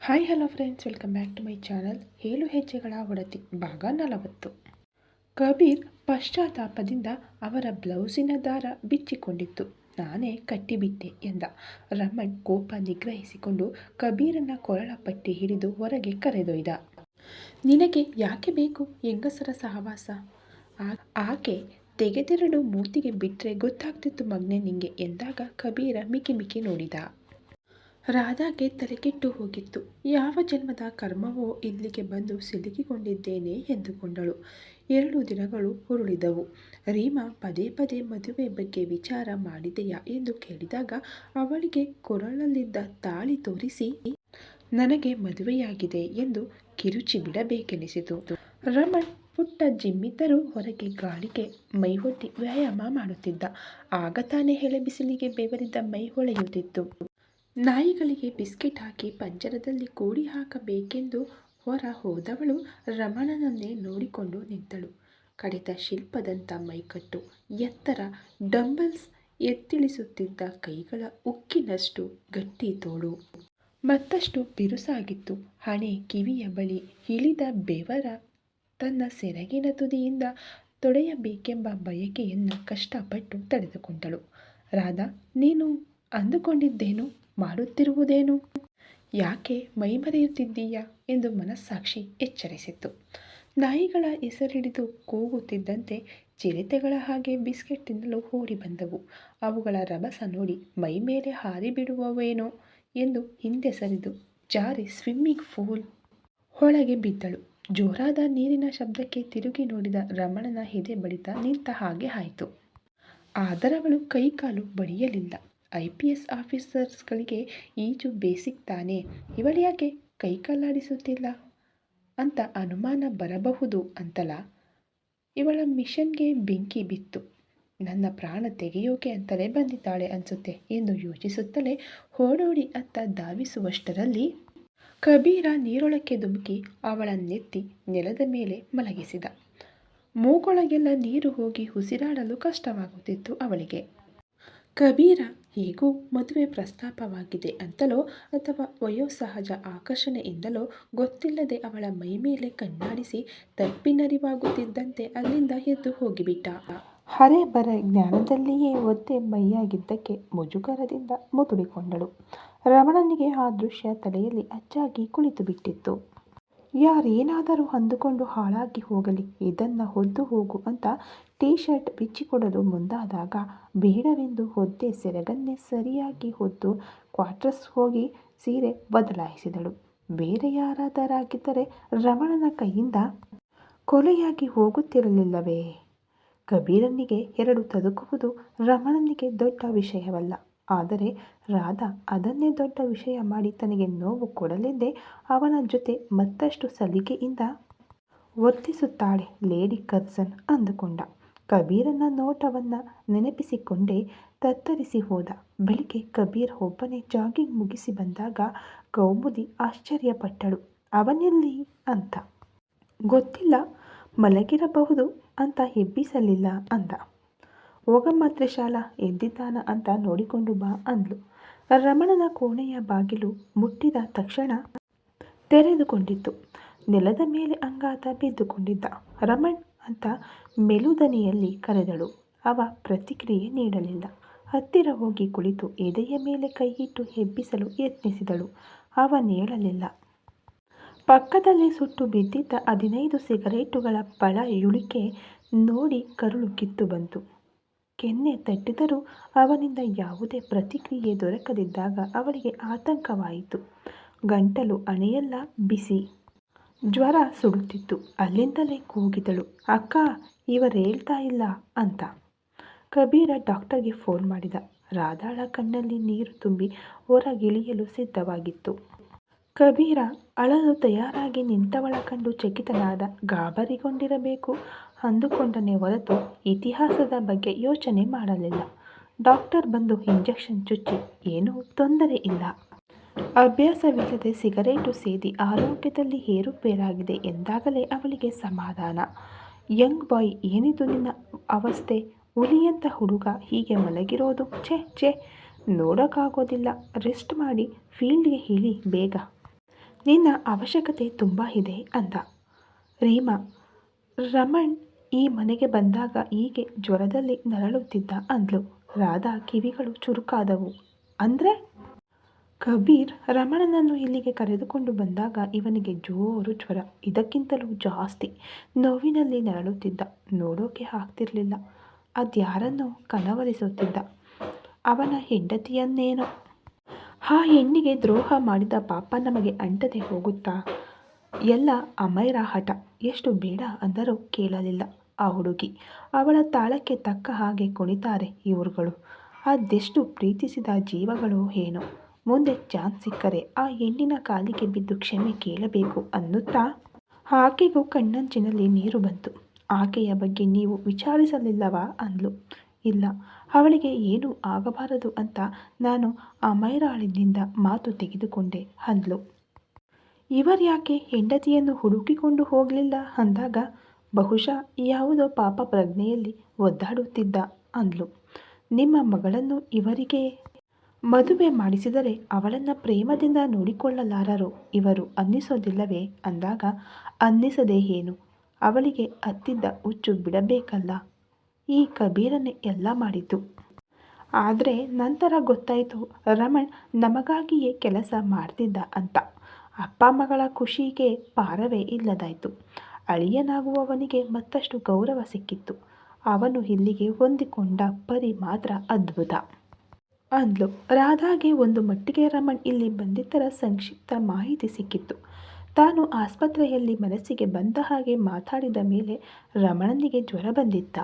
Hi hello friends welcome back to my channel ಏಳು ಹೆಜ್ಜೆಗಳ ಒಡತಿ, ಭಾಗ ನಲವತ್ತು. ಕಬೀರ್ ಪಶ್ಚಾತ್ತಾಪದಿಂದ ಅವರ ಬ್ಲೌಸಿನ ದಾರ ಬಿಚ್ಚಿಕೊಂಡಿತ್ತು. ನಾನೇ ಕಟ್ಟಿಬಿಟ್ಟೆ ಎಂದ. ರಮಣ್ ಕೋಪ ನಿಗ್ರಹಿಸಿಕೊಂಡು ಕಬೀರನ್ನ ಕೊರಳ ಪಟ್ಟಿ ಹಿಡಿದು ಹೊರಗೆ ಕರೆದೊಯ್ದ. ನಿನಗೆ ಯಾಕೆ ಬೇಕು ಹೆಂಗಸರ ಸಹವಾಸ? ಆಕೆ ತೆಗೆದೆರಡು ಮೂತಿಗೆ ಬಿಟ್ಟರೆ ಗೊತ್ತಾಗ್ತಿತ್ತು ಮಗ್ನೆ ನಿಂಗೆ ಎಂದಾಗ ಕಬೀರ ಮಿಕಿ ಮಿಕಿ ನೋಡಿದ. ರಾಧಾಗೆ ತಲೆಕೆಟ್ಟು ಹೋಗಿತ್ತು. ಯಾವ ಜನ್ಮದ ಕರ್ಮವೋ ಇಲ್ಲಿಗೆ ಬಂದು ಸಿಲುಕಿಕೊಂಡಿದ್ದೇನೆ ಎಂದುಕೊಂಡಳು. ಎರಡು ದಿನಗಳು ಉರುಳಿದವು. ರೀಮಾ ಪದೇ ಪದೇ ಮದುವೆ ಬಗ್ಗೆ ವಿಚಾರ ಮಾಡಿದೆಯಾ ಎಂದು ಕೇಳಿದಾಗ ಅವಳಿಗೆ ಕೊರಳಲ್ಲಿದ್ದ ತಾಳಿ ತೋರಿಸಿ, ನನಗೆ ಮದುವೆಯಾಗಿದೆ ಎಂದು ಕಿರುಚಿ ಬಿಡಬೇಕೆನಿಸಿತು ರಮಣ್ ಪುಟ್ಟ ಜಿಮ್ಮಿದ್ದರೂ ಹೊರಗೆ ಗಾಳಿಗೆ ಮೈಹೊಡ್ಡಿ ವ್ಯಾಯಾಮ ಮಾಡುತ್ತಿದ್ದ. ಆಗ ತಾನೇ ಹೆಳೆ ಬಿಸಿಲಿಗೆ ಬೆವರಿದ್ದ ಮೈ ಹೊಳೆಯುತ್ತಿತ್ತು ನಾಯಿಗಳಿಗೆ ಬಿಸ್ಕೆಟ್ ಹಾಕಿ ಪಂಜರದಲ್ಲಿ ಕೂಡಿ ಹಾಕಬೇಕೆಂದು ಹೊರ ಹೋದವಳು ರಮಣನನ್ನೇ ನೋಡಿಕೊಂಡು ನಿಂತಳು. ಕಡಿತ ಶಿಲ್ಪದಂಥ ಮೈಕಟ್ಟು, ಎತ್ತರ ಡಂಬಲ್ಸ್ ಎತ್ತಿಳಿಸುತ್ತಿದ್ದ ಕೈಗಳ ಉಕ್ಕಿನಷ್ಟು ಗಟ್ಟಿ ತೋಳು. ಮತ್ತಷ್ಟು ಬಿರುಸಾಗಿತ್ತು. ಹಣೆ ಕಿವಿಯ ಬಳಿ ಇಳಿದ ಬೆವರ ತನ್ನ ಸೆರಗಿನ ತುದಿಯಿಂದ ತೊಡೆಯಬೇಕೆಂಬ ಬಯಕೆಯನ್ನು ಕಷ್ಟಪಟ್ಟು ತಡೆದುಕೊಂಡಳು. ರಾಧಾ, ನೀನು ಅಂದುಕೊಂಡಿದ್ದೇನು? ಮಾಡುತ್ತಿರುವುದೇನು? ಯಾಕೆ ಮೈಮರೆಯುತ್ತಿದ್ದೀಯಾ? ಎಂದು ಮನಸ್ಸಾಕ್ಷಿ ಎಚ್ಚರಿಸಿತ್ತು. ನಾಯಿಗಳ ಹೆಸರಿಡಿದು ಕೂಗುತ್ತಿದ್ದಂತೆ ಚಿರತೆಗಳ ಹಾಗೆ ಬಿಸ್ಕೆಟ್ ತಿನ್ನಲು ಓಡಿ ಬಂದವು ಅವುಗಳ ರಭಸ ನೋಡಿ ಮೈ ಮೇಲೆ ಹಾರಿ ಬಿಡುವವೇನೋ ಎಂದು ಹಿಂದೆ ಸರಿದು ಜಾರಿ ಸ್ವಿಮ್ಮಿಂಗ್ ಫೂಲ್ ಒಳಗೆ ಬಿದ್ದಳು. ಜೋರಾದ ನೀರಿನ ಶಬ್ದಕ್ಕೆ ತಿರುಗಿ ನೋಡಿದ ರಮಣನ ಎದೆ ಬಡಿತ ನಿಂತ ಹಾಗೆ ಆಯಿತು. ಆದರವಳು ಕೈಕಾಲು ಬಡಿಯಲಿಲ್ಲ. ಐ ಪಿ ಎಸ್ ಆಫೀಸರ್ಸ್ಗಳಿಗೆ ಈಜು ಬೇಸಿಕ್ ತಾನೇ, ಇವಳು ಯಾಕೆ ಕೈಕಾಲಾಡಿಸುತ್ತಿಲ್ಲ ಅಂತ ಅನುಮಾನ ಬರಬಹುದು ಅಂತಲ ಇವಳ ಮಿಷನ್ಗೆ ಬೆಂಕಿ ಬಿತ್ತು. ನನ್ನ ಪ್ರಾಣ ತೆಗೆಯೋಕೆ ಅಂತಲೇ ಬಂದಿದ್ದಾಳೆ ಅನಿಸುತ್ತೆ ಎಂದು ಯೋಚಿಸುತ್ತಲೇ ಓಡೋಡಿ ಅತ್ತ ಧಾವಿಸುವಷ್ಟರಲ್ಲಿ ಕಬೀರ ನೀರೊಳಕ್ಕೆ ಧುಮುಕಿ ಅವಳನ್ನೆತ್ತಿ ನೆಲದ ಮೇಲೆ ಮಲಗಿಸಿದ. ಮೂಗೊಳಗೆಲ್ಲ ನೀರು ಹೋಗಿ ಉಸಿರಾಡಲು ಕಷ್ಟವಾಗುತ್ತಿತ್ತು ಅವಳಿಗೆ. ಕಬೀರ ಹೇಗೂ ಮದುವೆ ಪ್ರಸ್ತಾಪವಾಗಿದೆ ಅಂತಲೋ ಅಥವಾ ವಯೋಸಹಜ ಆಕರ್ಷಣೆಯಿಂದಲೋ ಗೊತ್ತಿಲ್ಲದೆ ಅವಳ ಮೈಮೇಲೆ ಕಣ್ಣಾಡಿಸಿ ತಪ್ಪಿನರಿವಾಗುತ್ತಿದ್ದಂತೆ ಅಲ್ಲಿಂದ ಎದ್ದು ಹೋಗಿಬಿಟ್ಟ. ಹರೆ ಬರ ಜ್ಞಾನದಲ್ಲಿಯೇ ಒದ್ದೆ ಮೈಯಾಗಿದ್ದಕ್ಕೆ ಮುಜುಗರದಿಂದ ಮುದುಡಿಕೊಂಡಳು. ರಮಣನಿಗೆ ಆ ದೃಶ್ಯ ತಲೆಯಲ್ಲಿ ಅಚ್ಚಾಗಿ ಕುಳಿತು ಬಿಟ್ಟಿತ್ತು. ಯಾರೇನಾದರೂ ಅಂದುಕೊಂಡು ಹಾಳಾಗಿ ಹೋಗಲಿ, ಇದನ್ನು ಹೊದ್ದು ಹೋಗು ಅಂತ ಟೀ ಶರ್ಟ್ ಬಿಚ್ಚಿಕೊಡಲು ಮುಂದಾದಾಗ ಬೇಡವೆಂದು ಹೊದ್ದೆ ಸೆರಗನ್ನೇ ಸರಿಯಾಗಿ ಹೊದ್ದು ಕ್ವಾರ್ಟರ್ಸ್ ಹೋಗಿ ಸೀರೆ ಬದಲಾಯಿಸಿದಳು. ಬೇರೆ ಯಾರಾದರಾಗಿದ್ದರೆ ರಮಣನ ಕೈಯಿಂದ ಕೊಲೆಯಾಗಿ ಹೋಗುತ್ತಿರಲಿಲ್ಲವೇ? ಕಬೀರನಿಗೆ ಎರಡು ತದುಕುವುದು ರಮಣನಿಗೆ ದೊಡ್ಡ ವಿಷಯವಲ್ಲ. ಆದರೆ ರಾಧಾ ಅದನ್ನೇ ದೊಡ್ಡ ವಿಷಯ ಮಾಡಿ ತನಗೆ ನೋವು ಕೊಡಲೆಂದೇ ಅವನ ಜೊತೆ ಮತ್ತಷ್ಟು ಸಲಿಕೆಯಿಂದ ವರ್ತಿಸುತ್ತಾಳೆ ಲೇಡಿ ಕರ್ಸನ್ ಅಂದುಕೊಂಡ. ಕಬೀರನ ನೋಟವನ್ನು ನೆನಪಿಸಿಕೊಂಡೇ ತತ್ತರಿಸಿ ಹೋದ. ಬೆಳಿಗ್ಗೆ ಕಬೀರ್ ಒಬ್ಬನೇ ಜಾಗಿಂಗ್ ಮುಗಿಸಿ ಬಂದಾಗ ಕೌಮುದಿ ಆಶ್ಚರ್ಯಪಟ್ಟಳು. ಅವನೆಲ್ಲಿ ಅಂತ. ಗೊತ್ತಿಲ್ಲ. ಮಲಗಿರಬಹುದು ಅಂತ ಎಬ್ಬಿಸಲಿಲ್ಲ ಅಂದ. ಹೋಗಮ್ಮ ಶಾಲಾ, ಎದ್ದಿದ್ದಾನ ಅಂತ ನೋಡಿಕೊಂಡು ಬಾ ಅಂದ್ಲು. ರಮಣನ ಕೋಣೆಯ ಬಾಗಿಲು ಮುಟ್ಟಿದ ತಕ್ಷಣ ತೆರೆದುಕೊಂಡಿತ್ತು. ನೆಲದ ಮೇಲೆ ಅಂಗಾತ ಬಿದ್ದುಕೊಂಡಿದ್ದ. ರಮಣ್ ಅಂತ ಮೆಲುದನಿಯಲ್ಲಿ ಕರೆದಳು. ಅವ ಪ್ರತಿಕ್ರಿಯೆ ನೀಡಲಿಲ್ಲ. ಹತ್ತಿರ ಹೋಗಿ ಕುಳಿತು ಎದೆಯ ಮೇಲೆ ಕೈಯಿಟ್ಟು ಹೆಬ್ಬಿಸಲು ಯತ್ನಿಸಿದಳು. ಅವನೇಳಲಿಲ್ಲ ಪಕ್ಕದಲ್ಲೇ ಸುಟ್ಟು ಬಿದ್ದಿದ್ದ ಹದಿನೈದು ಸಿಗರೇಟುಗಳ ಪಳ ಇಳಿಕೆ ನೋಡಿ ಕರುಳು ಕಿತ್ತು ಬಂತು. ಕೆನ್ನೆ ತಟ್ಟಿದರೂ ಅವನಿಂದ ಯಾವುದೇ ಪ್ರತಿಕ್ರಿಯೆ ದೊರಕದಿದ್ದಾಗ ಅವಳಿಗೆ ಆತಂಕವಾಯಿತು. ಗಂಟಲು ಅಣೆಯೆಲ್ಲ, ಬಿಸಿ. ಜ್ವರ ಸುಡುತ್ತಿತ್ತು. ಅಲ್ಲಿಂದಲೇ ಕೂಗಿದಳು. ಅಕ್ಕ ಇವರೇಳ್ತಾ ಇಲ್ಲ ಅಂತ. ಕಬೀರ ಡಾಕ್ಟರ್ಗೆ ಫೋನ್ ಮಾಡಿದ. ರಾಧಾಳ ಕಣ್ಣಲ್ಲಿ ನೀರು ತುಂಬಿ ಹೊರಗಿಳಿಯಲು ಸಿದ್ಧವಾಗಿತ್ತು. ಕಬೀರ, ಅಳಲು ತಯಾರಾಗಿ ನಿಂತವಳ ಕಂಡು ಚಕಿತನಾದ, ಗಾಬರಿಗೊಂಡಿರಬೇಕು ಅಂದುಕೊಂಡನೇ ಹೊರತು ಇತಿಹಾಸದ ಬಗ್ಗೆ ಯೋಚನೆ ಮಾಡಲಿಲ್ಲ. ಡಾಕ್ಟರ್ ಬಂದು ಇಂಜೆಕ್ಷನ್ ಚುಚ್ಚಿ, ಏನೂ ತೊಂದರೆ ಇಲ್ಲ ಅಭ್ಯಾಸವಿಲ್ಲದೆ ಸಿಗರೇಟು ಸೇದಿ ಆರೋಗ್ಯದಲ್ಲಿ ಏರುಪೇರಾಗಿದೆ ಎಂದಾಗಲೇ ಅವಳಿಗೆ ಸಮಾಧಾನ. ಯಂಗ್ ಬಾಯ್, ಏನಿದು ನಿನ್ನ ಅವಸ್ಥೆ? ಹುಲಿಯಂಥ ಹುಡುಗ ಹೀಗೆ ಮಲಗಿರೋದು? ಛೇ ಛೇ, ನೋಡೋಕ್ಕಾಗೋದಿಲ್ಲ. ರೆಸ್ಟ್ ಮಾಡಿ, ಫೀಲ್ಡ್ಗೆ ಇಳಿ ಬೇಗ. ನಿನ್ನ ಅವಶ್ಯಕತೆ ತುಂಬ ಇದೆ ಅಂದ. ರೀಮಾ, ರಮಣ್ ಈ ಮನೆಗೆ ಬಂದಾಗ ಹೀಗೆ ಜ್ವರದಲ್ಲಿ ನರಳುತ್ತಿದ್ದ ಅಂದ್ಲು. ರಾಧಾ ಕಿವಿಗಳು ಚುರುಕಾದವು. ಅಂದರೆ? ಕಬೀರ್ ರಮಣನನ್ನು ಇಲ್ಲಿಗೆ ಕರೆದುಕೊಂಡು ಬಂದಾಗ ಇವನಿಗೆ ಜೋರು ಜ್ವರ. ಇದಕ್ಕಿಂತಲೂ ಜಾಸ್ತಿ ನೋವಿನಲ್ಲಿ ನರಳುತ್ತಿದ್ದ. ನೋಡೋಕೆ ಆಗ್ತಿರಲಿಲ್ಲ. ಅದ್ಯಾರನ್ನೋ ಕನವರಿಸುತ್ತಿದ್ದ. ಅವನ ಹೆಂಡತಿಯನ್ನೇನೋ. ಆ ಹೆಣ್ಣಿಗೆ ದ್ರೋಹ ಮಾಡಿದ ಪಾಪ ನಮಗೆ ಅಂಟದೆ ಹೋಗುತ್ತಾ? ಎಲ್ಲ ಅಮೈರ ಹಠ. ಎಷ್ಟು ಬೇಡ ಅಂದರೂ ಕೇಳಲಿಲ್ಲ. ಆ ಹುಡುಗಿ ಅವಳ ತಾಳಕ್ಕೆ ತಕ್ಕ ಹಾಗೆ ಕುಣಿತಾರೆ ಇವರುಗಳು. ಅದೆಷ್ಟು ಪ್ರೀತಿಸಿದ ಜೀವಗಳು ಏನೋ. ಮುಂದೆ ಚಾನ್ಸ್ ಸಿಕ್ಕರೆ ಆ ಹೆಣ್ಣಿನ ಕಾಲಿಗೆ ಬಿದ್ದು ಕ್ಷಮೆ ಕೇಳಬೇಕು ಅನ್ನುತ್ತಾ? ಆಕೆಗೂ ಕಣ್ಣಂಚಿನಲ್ಲಿ ನೀರು ಬಂತು. ಆಕೆಯ ಬಗ್ಗೆ ನೀವು ವಿಚಾರಿಸಲಿಲ್ಲವಾ? ಅಂದ್ಲು. ಇಲ್ಲ, ಅವಳಿಗೆ ಏನೂ ಆಗಬಾರದು ಅಂತ ನಾನು ಆ ಮೈರಾಳಿನಿಂದ ಮಾತು ತೆಗೆದುಕೊಂಡೆ, ಅಂದ್ಲು. ಇವರ್ಯಾಕೆ ಹೆಂಡತಿಯನ್ನು ಹುಡುಕಿಕೊಂಡು ಹೋಗಲಿಲ್ಲ? ಅಂದಾಗ, ಬಹುಶಃ ಯಾವುದೋ ಪಾಪ ಪ್ರಜ್ಞೆಯಲ್ಲಿ ಒದ್ದಾಡುತ್ತಿದ್ದ, ಅಂದ್ಲು. ನಿಮ್ಮ ಮಗಳನ್ನು ಇವರಿಗೆ ಮದುವೆ ಮಾಡಿಸಿದರೆ ಅವಳನ್ನು ಪ್ರೇಮದಿಂದ ನೋಡಿಕೊಳ್ಳಲಾರರು ಇವರು ಅನ್ನಿಸೋದಿಲ್ಲವೇ ಅಂದಾಗ ಅನ್ನಿಸದೇ ಏನು? ಅವಳಿಗೆ ಅತ್ತಿದ್ದ ಹುಚ್ಚು ಬಿಡಬೇಕಲ್ಲ. ಈ ಕಬೀರನ್ನೇ ಎಲ್ಲ ಮಾಡಿತು ಆದರೆ ನಂತರ ಗೊತ್ತಾಯಿತು ರಮಣ್ ನಮಗಾಗಿಯೇ ಕೆಲಸ ಮಾಡ್ತಿದ್ದ ಅಂತ. ಅಪ್ಪ ಮಗಳ ಖುಷಿಗೆ ಪಾರವೇ ಇಲ್ಲದಾಯಿತು. ಅಳಿಯನಾಗುವವನಿಗೆ ಮತ್ತಷ್ಟು ಗೌರವ ಸಿಕ್ಕಿತ್ತು. ಅವನು ಇಲ್ಲಿಗೆ ಹೊಂದಿಕೊಂಡ ಪರಿ ಮಾತ್ರ ಅದ್ಭುತ. ಅಂದ್ಲು. ರಾಧಾಗೆ ಒಂದು ಮಟ್ಟಿಗೆ ರಮಣ್ ಇಲ್ಲಿ ಬಂದಿದ್ದರ ಸಂಕ್ಷಿಪ್ತ ಮಾಹಿತಿ ಸಿಕ್ಕಿತ್ತು. ತಾನು ಆಸ್ಪತ್ರೆಯಲ್ಲಿ ಮನಸ್ಸಿಗೆ ಬಂದ ಹಾಗೆ ಮಾತಾಡಿದ ಮೇಲೆ ರಮಣನಿಗೆ ಜ್ವರ ಬಂದಿತ್ತ?